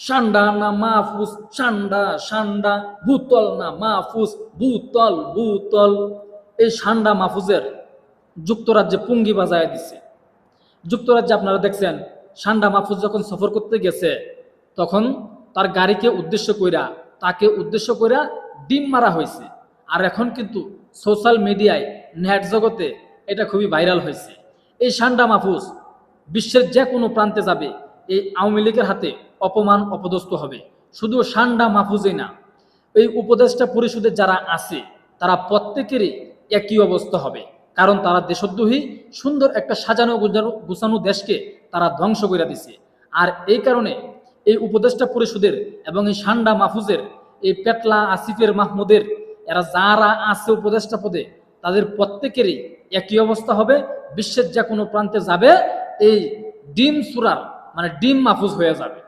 সান্ডা না মাহফুজ, সান্ডা সান্ডা ভূতল না মাহফুজ ভূতল ভূতল এই সান্ডা মাহফুজের যুক্তরাজ্যে পুঙ্গি বাজায় দিছে। যুক্তরাজ্যে আপনারা দেখছেন, সান্ডা মাহফুজ যখন সফর করতে গেছে, তখন তার গাড়িকে উদ্দেশ্য কইরা, তাকে উদ্দেশ্য কইরা ডিম মারা হয়েছে আর এখন কিন্তু সোশ্যাল মিডিয়ায়, নেট জগতে এটা খুবই ভাইরাল হয়েছে এই সান্ডা মাহফুজ বিশ্বের যে কোনো প্রান্তে যাবে এই আওয়ামী লীগের হাতে অপমান অপদস্থ হবে। শুধু সান্ডা মাহফুজই না, এই উপদেষ্টা পরিষদের যারা আছে, তারা প্রত্যেকেরই একই অবস্থা হবে। কারণ তারা দেশদ্রোহী, সুন্দর একটা সাজানো গুছানো দেশকে তারা ধ্বংস করে দিছে। আর এই কারণে এই উপদেষ্টা পরিষদের এবং এই সান্ডা মাহফুজের, এই পেটলা আসিফের মাহমুদের, এরা যারা আছে উপদেষ্টা পদে, তাদের প্রত্যেকেরই একই অবস্থা হবে। বিশ্বের যে কোনো প্রান্তে যাবে এই ডিম সুরার মানে ডিম মাহফুজ হয়ে যাবে।